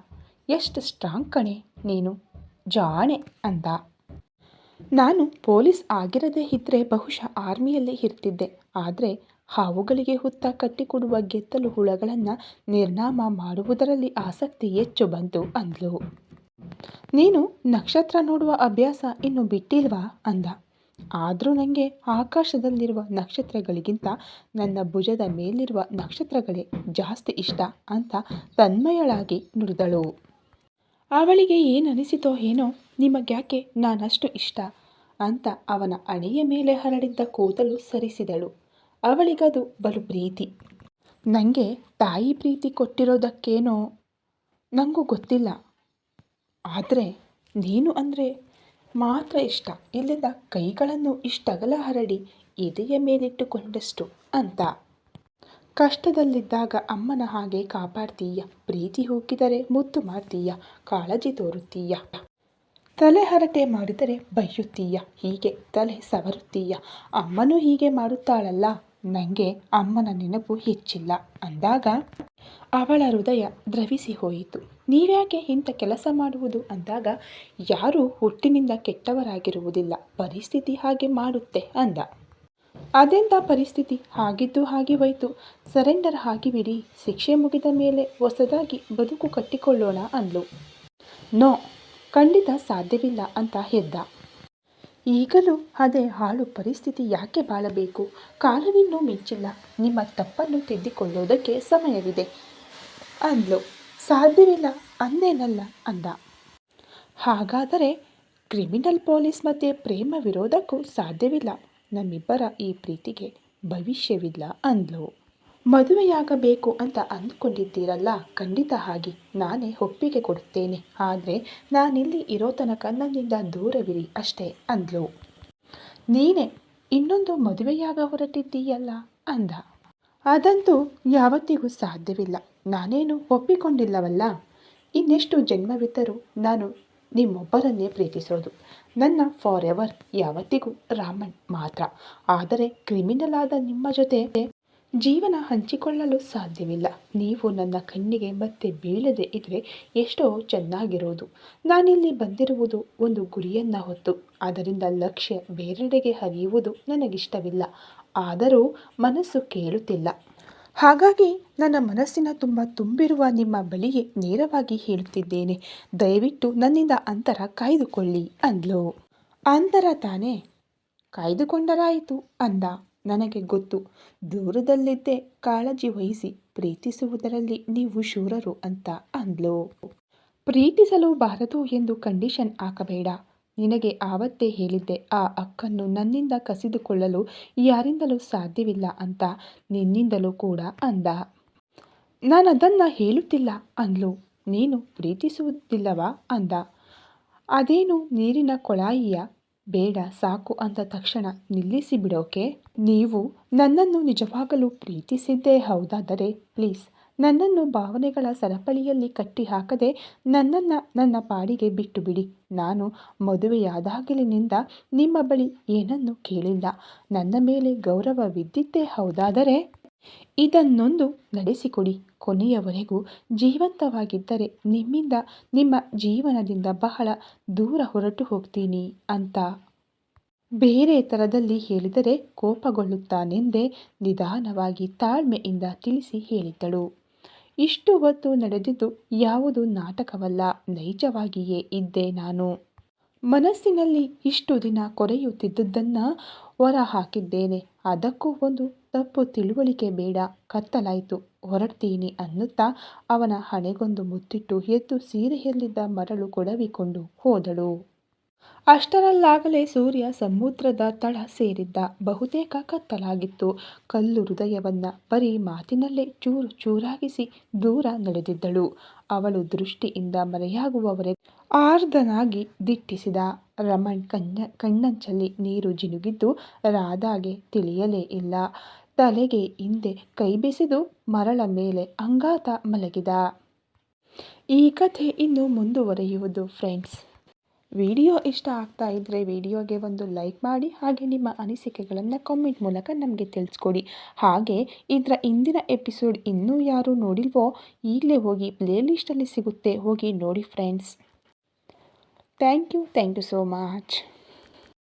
ಎಷ್ಟು ಸ್ಟ್ರಾಂಗ್ ಕಣೆ ನೀನು. ಜಾಣೆ ಅಂದ. ನಾನು ಪೊಲೀಸ್ ಆಗಿರದೇ ಇದ್ದರೆ ಬಹುಶಃ ಆರ್ಮಿಯಲ್ಲೇ ಇರ್ತಿದ್ದೆ. ಆದರೆ ಹಾವುಗಳಿಗೆ ಹುತ್ತ ಕಟ್ಟಿಕೊಡುವ ಗೆತ್ತಲು ಹುಳಗಳನ್ನು ನಿರ್ನಾಮ ಮಾಡುವುದರಲ್ಲಿ ಆಸಕ್ತಿ ಹೆಚ್ಚು ಬಂತು ಅಂದ್ಲು. ನೀನು ನಕ್ಷತ್ರ ನೋಡುವ ಅಭ್ಯಾಸ ಇನ್ನು ಬಿಟ್ಟಿಲ್ವಾ ಅಂದ. ಆದರೂ ನನಗೆ ಆಕಾಶದಲ್ಲಿರುವ ನಕ್ಷತ್ರಗಳಿಗಿಂತ ನನ್ನ ಭುಜದ ಮೇಲಿರುವ ನಕ್ಷತ್ರಗಳೇ ಜಾಸ್ತಿ ಇಷ್ಟ ಅಂತ ತನ್ಮಯಳಾಗಿ ನುಡಿದಳು. ಅವಳಿಗೆ ಏನನಿಸಿತೋ ಏನೋ ನಿಮಗ್ಯಾಕೆ ನಾನಷ್ಟು ಇಷ್ಟ? ಅಂತ ಅವನ ಅಣೆಯ ಮೇಲೆ ಹರಡಿದ್ದ ಕೂದಲು ಸರಿಸಿದಳು. ಅವಳಿಗದು ಬಲು ಪ್ರೀತಿ. ನನಗೆ ತಾಯಿ ಪ್ರೀತಿ ಕೊಟ್ಟಿರೋದಕ್ಕೇನೋ ನನಗೂ ಗೊತ್ತಿಲ್ಲ. ಆದರೆ ನೀನು ಅಂದರೆ ಮಾತ್ರ ಇಷ್ಟ. ಇಲ್ಲಿಂದ ಕೈಗಳನ್ನು ಇಷ್ಟಗಲ ಹರಡಿ ಎದೆಯ ಮೇಲಿಟ್ಟುಕೊಂಡಷ್ಟು ಅಂತ. ಕಷ್ಟದಲ್ಲಿದ್ದಾಗ ಅಮ್ಮನ ಹಾಗೆ ಕಾಪಾಡ್ತೀಯ. ಪ್ರೀತಿ ಹೋಗಿದರೆ ಮುದ್ದು ಮಾಡ್ತೀಯ ಕಾಳಜಿ ತೋರುತ್ತೀಯ. ತಲೆ ಹರಟೆ ಮಾಡಿದರೆ ಬೈಯುತ್ತೀಯ. ಹೀಗೆ ತಲೆ ಸವರುತ್ತೀಯ. ಅಮ್ಮನೂ ಹೀಗೆ ಮಾಡುತ್ತಾಳಲ್ಲ. ನನಗೆ ಅಮ್ಮನ ನೆನಪು ಹೆಚ್ಚಿಲ್ಲ. ಅಂದಾಗ ಅವಳ ಹೃದಯ ದ್ರವಿಸಿ ಹೋಯಿತು. ನೀವ್ಯಾಕೆ ಇಂಥ ಕೆಲಸ ಮಾಡುವುದು? ಅಂದಾಗ, ಯಾರೂ ಹುಟ್ಟಿನಿಂದ ಕೆಟ್ಟವರಾಗಿರುವುದಿಲ್ಲ. ಪರಿಸ್ಥಿತಿ ಹಾಗೆ ಮಾಡುತ್ತೆ, ಅಂದ. ಅದೆಂಥ ಪರಿಸ್ಥಿತಿ ಹಾಗಿದ್ದು ಹಾಗೆ ಹೋಯ್ತು. ಸರೆಂಡರ್ ಆಗಿಬಿಡಿ. ಶಿಕ್ಷೆ ಮುಗಿದ ಮೇಲೆ ಹೊಸದಾಗಿ ಬದುಕು ಕಟ್ಟಿಕೊಳ್ಳೋಣ ಅಂದ್ಲು. ನೋ, ಖಂಡಿತ ಸಾಧ್ಯವಿಲ್ಲ ಅಂತ ಹೆದ್ದ. ಈಗಲೂ ಅದೇ ಹಾಳು ಪರಿಸ್ಥಿತಿ ಯಾಕೆ ಬಾಳಬೇಕು? ಕಾಲವಿನ್ನೂ ಮಿಂಚಿಲ್ಲ. ನಿಮ್ಮ ತಪ್ಪನ್ನು ತಿದ್ದಿಕೊಳ್ಳೋದಕ್ಕೆ ಸಮಯವಿದೆ ಅಂದ್ಲು. ಸಾಧ್ಯವಿಲ್ಲ, ಅಂದೇನಲ್ಲ ಅಂದ. ಹಾಗಾದರೆ ಕ್ರಿಮಿನಲ್ ಪೊಲೀಸ್ ಮತ್ತೆ ಪ್ರೇಮ ವಿರೋಧಕ್ಕೂ ಸಾಧ್ಯವಿಲ್ಲ. ನಮ್ಮಿಬ್ಬರ ಈ ಪ್ರೀತಿಗೆ ಭವಿಷ್ಯವಿಲ್ಲ ಅಂದ್ಲು. ಮದುವೆಯಾಗಬೇಕು ಅಂತ ಅಂದುಕೊಂಡಿದ್ದೀರಲ್ಲ, ಖಂಡಿತ ಹಾಗೆ. ನಾನೇ ಒಪ್ಪಿಗೆ ಕೊಡುತ್ತೇನೆ. ಆದರೆ ನಾನಿಲ್ಲಿ ಇರೋ ತನಕ ನನ್ನಿಂದ ದೂರವಿರಿ ಅಷ್ಟೇ ಅಂದ್ಲು. ನೀನೇ, ಇನ್ನೊಂದು ಮದುವೆಯಾಗ ಹೊರಟಿದ್ದೀಯಲ್ಲ ಅಂದ. ಅದಂತೂ ಯಾವತ್ತಿಗೂ ಸಾಧ್ಯವಿಲ್ಲ. ನಾನೇನು ಒಪ್ಪಿಕೊಂಡಿಲ್ಲವಲ್ಲ? ಇನ್ನೆಷ್ಟು ಜನ್ಮವಿದ್ದರೂ ನಾನು ನಿಮ್ಮೊಬ್ಬರನ್ನೇ ಪ್ರೀತಿಸೋದು. ನನ್ನ ಫಾರ್ ಎವರ್ ಯಾವತ್ತಿಗೂ ರಾಮನ್ ಮಾತ್ರ. ಆದರೆ ಕ್ರಿಮಿನಲ್ ಆದ ನಿಮ್ಮ ಜೊತೆ ಜೀವನ ಹಂಚಿಕೊಳ್ಳಲು ಸಾಧ್ಯವಿಲ್ಲ. ನೀವು ನನ್ನ ಕಣ್ಣಿಗೆ ಮತ್ತೆ ಬೀಳದೆ ಇದ್ರೆ ಎಷ್ಟೋ ಚೆನ್ನಾಗಿರೋದು. ನಾನಿಲ್ಲಿ ಬಂದಿರುವುದು ಒಂದು ಗುರಿಯನ್ನ ಹೊತ್ತು. ಅದರಿಂದ ಲಕ್ಷ್ಯ ಬೇರೆಡೆಗೆ ಹರಿಯುವುದು ನನಗಿಷ್ಟವಿಲ್ಲ. ಆದರೂ ಮನಸ್ಸು ಕೇಳುತ್ತಿಲ್ಲ. ಹಾಗಾಗಿ ನನ್ನ ಮನಸ್ಸಿನ ತುಂಬ ತುಂಬಿರುವ ನಿಮ್ಮ ಬಳಿಗೆ ನೇರವಾಗಿ ಹೇಳುತ್ತಿದ್ದೇನೆ. ದಯವಿಟ್ಟು ನನ್ನಿಂದ ಅಂತರ ಕಾಯ್ದುಕೊಳ್ಳಿ, ಅಂದ್ಲು. ಅಂತರ ತಾನೇ. ಕಾಯ್ದುಕೊಂಡರಾಯಿತು, ಅಂದ. ನನಗೆ ಗೊತ್ತು. ದೂರದಲ್ಲಿದ್ದೇ ಕಾಳಜಿ ವಹಿಸಿ ಪ್ರೀತಿಸುವುದರಲ್ಲಿ ನೀವು ಶೂರರು, ಅಂತ ಅಂದ್ಲು. ಪ್ರೀತಿಸಲು ಬಾರದು ಎಂದು ಕಂಡೀಷನ್ ಹಾಕಬೇಡ. ನಿನಗೆ ಆವತ್ತೇ ಹೇಳಿದ್ದೆ. ಆ ಅಕ್ಕನ್ನು ನನ್ನಿಂದ ಕಸಿದುಕೊಳ್ಳಲು ಯಾರಿಂದಲೂ ಸಾಧ್ಯವಿಲ್ಲ ಅಂತ ನಿನ್ನಿಂದಲೂ ಕೂಡ ಅಂದ. ನಾನದನ್ನು ಹೇಳುತ್ತಿಲ್ಲ ಅಂದ್ಲು. ನೀನು ಪ್ರೀತಿಸುವುದಿಲ್ಲವಾ ಅಂದ. ಅದೇನು ನೀರಿನ ಕೊಳಾಯಿಯ? ಬೇಡ, ಸಾಕು ಅಂದ ತಕ್ಷಣ. ನಿಲ್ಲಿಸಿ ಬಿಡೋಕೆ? ನೀವು ನನ್ನನ್ನು ನಿಜವಾಗಲೂ ಪ್ರೀತಿಸಿದ್ದೇ ಹೌದಾದರೆ ಪ್ಲೀಸ್ ನನ್ನನ್ನು ಭಾವನೆಗಳ ಸರಪಳಿಯಲ್ಲಿ ಕಟ್ಟಿ ಹಾಕದೆ ನನ್ನನ್ನು ನನ್ನ ಪಾಡಿಗೆ ಬಿಟ್ಟು ಬಿಡಿ ನಾನು ಮದುವೆಯಾದಾಗಲಿನಿಂದ ನಿಮ್ಮ ಬಳಿ ಏನನ್ನೂ ಕೇಳಿಲ್ಲ. ನನ್ನ ಮೇಲೆ ಗೌರವವಿದ್ದಿದ್ದೇ ಹೌದಾದರೆ? ಇದನ್ನೊಂದು ನಡೆಸಿಕೊಡಿ. ಕೊನೆಯವರೆಗೂ ಜೀವಂತವಾಗಿದ್ದರೆ ನಿಮ್ಮಿಂದ ನಿಮ್ಮ ಜೀವನದಿಂದ ಬಹಳ ದೂರ ಹೊರಟು ಹೋಗ್ತೀನಿ ಅಂತ. ಬೇರೆ ಥರದಲ್ಲಿ ಹೇಳಿದರೆ ಕೋಪಗೊಳ್ಳುತ್ತಾನೆಂದೇ ನಿಧಾನವಾಗಿ ತಾಳ್ಮೆಯಿಂದ ತಿಳಿಸಿ ಹೇಳಿದ್ದಳು. ಇಷ್ಟು ಹೊತ್ತು ನಡೆದಿದ್ದು ಯಾವುದು ನಾಟಕವಲ್ಲ, ನೈಜವಾಗಿಯೇ ಇದ್ದೆ ನಾನು. ಮನಸ್ಸಿನಲ್ಲಿ ಇಷ್ಟು ದಿನ ಕೊರೆಯುತ್ತಿದ್ದುದನ್ನು ಹೊರ ಹಾಕಿದ್ದೇನೆ ಅದಕ್ಕೂ ಒಂದು ತಪ್ಪು ತಿಳುವಳಿಕೆ ಬೇಡ, ಕತ್ತಲಾಯಿತು, ಹೊರಡ್ತೀನಿ ಅನ್ನುತ್ತಾ ಅವನ ಹಣೆಗೊಂದು ಮುತ್ತಿಟ್ಟು ಎದ್ದು ಸೀರೆಯಲ್ಲಿದ್ದ ಮರಳು ಕೊಡವಿಕೊಂಡು ಹೋದಳು. ಅಷ್ಟರಲ್ಲಾಗಲೇ ಸೂರ್ಯ ಸಮುದ್ರದ ತಳ ಸೇರಿದ್ದ ಬಹುತೇಕ ಕತ್ತಲಾಗಿತ್ತು. ಕಲ್ಲು ಹೃದಯವನ್ನ ಬರೀ ಮಾತಿನಲ್ಲೇ ಚೂರು ಚೂರಾಗಿಸಿ ದೂರ ನಡೆದಿದ್ದಳು. ಅವಳು ದೃಷ್ಟಿಯಿಂದ ಮರೆಯಾಗುವವರೆ ಆರ್ಧನಾಗಿ ದಿಟ್ಟಿಸಿದ ರಮಣ್ ಕಣ್ಣ ಕಣ್ಣಂಚಲ್ಲಿ ನೀರು ಜಿನುಗಿದ್ದು ರಾಧಾಗೆ ತಿಳಿಯಲೇ ಇಲ್ಲ. ತಲೆಗೆ ಹಿಂದೆ ಕೈ ಬೆಸೆದು ಮರಳ ಮೇಲೆ ಅಂಗಾತ ಮಲಗಿದ. ಈ ಕಥೆ ಇನ್ನು ಮುಂದುವರಿಯುವುದು ಫ್ರೆಂಡ್ಸ್ ವಿಡಿಯೋ ಇಷ್ಟ ಆಗ್ತಾ ಇದ್ದರೆ ವಿಡಿಯೋಗೆ ಒಂದು ಲೈಕ್ ಮಾಡಿ ಹಾಗೆ ನಿಮ್ಮ ಅನಿಸಿಕೆಗಳನ್ನು ಕಾಮೆಂಟ್ ಮೂಲಕ ನಮಗೆ ತಿಳಿಸ್ಕೊಡಿ. ಹಾಗೆ ಇದರ ಇಂದಿನ ಎಪಿಸೋಡ್ ಇನ್ನೂ ಯಾರು ನೋಡಿಲ್ವೋ ಈಗಲೇ ಹೋಗಿ ಪ್ಲೇಲಿಸ್ಟಲ್ಲಿ ಸಿಗುತ್ತೆ. ಹೋಗಿ ನೋಡಿ friends thank you thank you so much